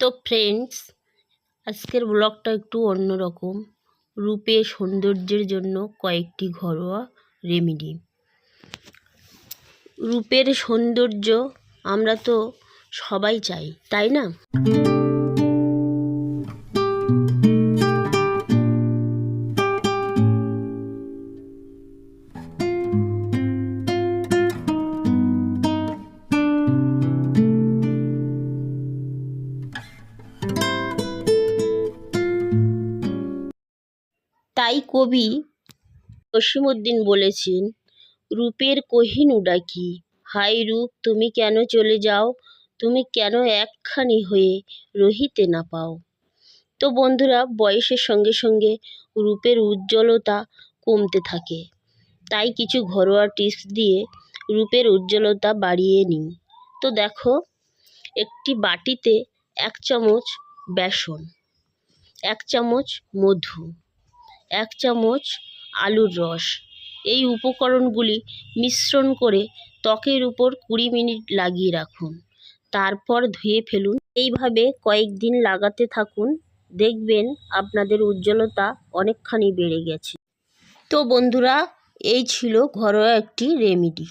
তো ফ্রেন্ডস আজকের ব্লগটা একটু অন্যরকম। রূপে সৌন্দর্যের জন্য কয়েকটি ঘরোয়া রেমিডি রূপের সৌন্দর্য আমরা তো সবাই চাই, তাই না? তাই কবি জসীমউদ্দিন বলেছেন, রূপের কহিনূ ডাকি হায় রূপ, তুমি কেন চলে যাও? তুমি কেন একখানি হয়ে রহিতে না পাও? তো বন্ধুরা, বয়সের সঙ্গে সঙ্গে রূপের উজ্জ্বলতা কমতে থাকে। তাই কিছু ঘরোয়া টিপস দিয়ে রূপের উজ্জ্বলতা বাড়িয়ে নিই তো দেখো, একটি বাটিতে এক চামচ বেসন, এক চামচ মধু এক চামচ আলুর রস। এই উপকরণগুলি মিশ্রণ করে ত্বকের উপর কুড়ি মিনিট লাগিয়ে রাখুন। তারপর ধুয়ে ফেলুন। এইভাবে কয়েকদিন লাগাতে থাকুন। দেখবেন আপনাদের উজ্জ্বলতা অনেকখানি বেড়ে গেছে। তো বন্ধুরা, এই ছিল ঘরোয়া একটি রেমেডি।